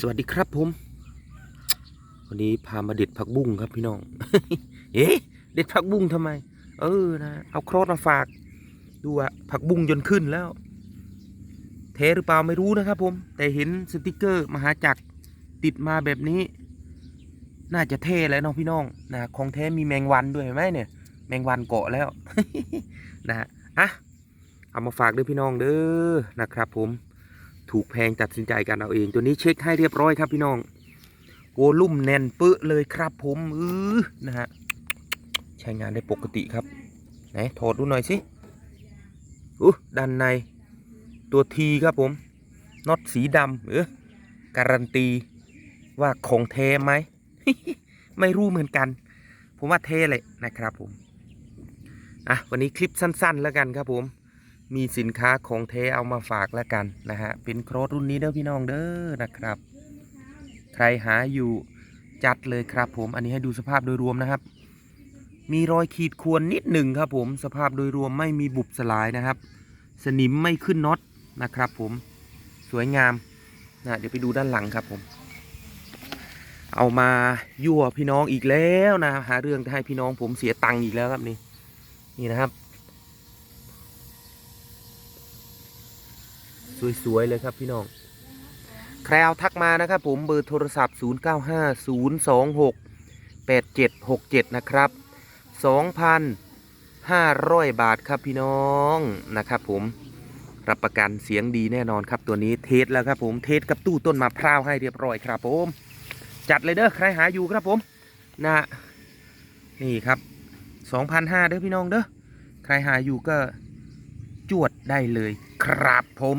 สวัสดีครับผม วันนี้พามาเด็ดผักบุ้งครับพี่น้อง เอ๊ะเด็ดผักบุ้งทำไม เออนะเอาครอสมาฝาก ดูอะผักบุ้งจนขึ้นแล้วเทหรือเปล่าไม่รู้นะครับ ผม แต่เห็นสติกเกอร์มหาจักรติดมาแบบนี้ น่าจะเท่แล้วน้องพี่น้องนะของแท้มีแมงวันด้วยไหมเนี่ย แมงวันเกาะแล้วนะฮะอะเอามาฝากด้วยพี่น้องเด้อนะครับ ผม ถูกแพงตัดสินใจกันเอาเอง ตัวนี้เช็คให้เรียบร้อยครับพี่น้องโวลุ่มแน่นเปื้อเลยครับผมเออนะฮะใช้งานได้ปกติครับไหนถอดดูหน่อยสิอู้ด้านในตัวทีครับผมน็อตสีดำเออการันตีว่าของแท้ไหม ไม่รู้เหมือนกัน ผมว่าเท่เลยนะครับผม อะ วันนี้คลิปสั้น ๆ แล้วกันครับผม มีสินค้าของเทเอามาฝากแล้วกันนะฮะเป็นโครสรุ่นนี้เด้อพี่น้องเด้อนะครับ ใครหาอยู่จัดเลยครับผมอันนี้ให้ดูสภาพโดยรวมนะครับ มีรอยขีดข่วนนิดหนึ่งครับผมสภาพโดยรวมไม่มีบุบสลายนะครับ สนิมไม่ขึ้นน็อตนะครับ ผมสวยงามนะเดี๋ยวไปดูด้านหลังครับผม เอามายั่วพี่น้องอีกแล้วนะหาเรื่องจะให้พี่น้องผมเสียตังค์อีกแล้วครับนี่นี่นะครับ สวยๆเลยครับพี่น้องใครเอาทักมานะครับผมเบอร์โทรศัพท์ 0950268767 นะครับ 2,500 บาทครับพี่น้องนะครับผมรับประกันเสียงดีแน่นอนครับตัวนี้เทสแล้วครับผมเทสกับตู้ต้นมะพร้าวให้เรียบร้อยครับผม จัดเลยเด้อใครหาอยู่ครับผมนะนี่ครับ2,500เด้อพี่น้องเด้อใครหาอยู่ก็จวดได้เลยครับผม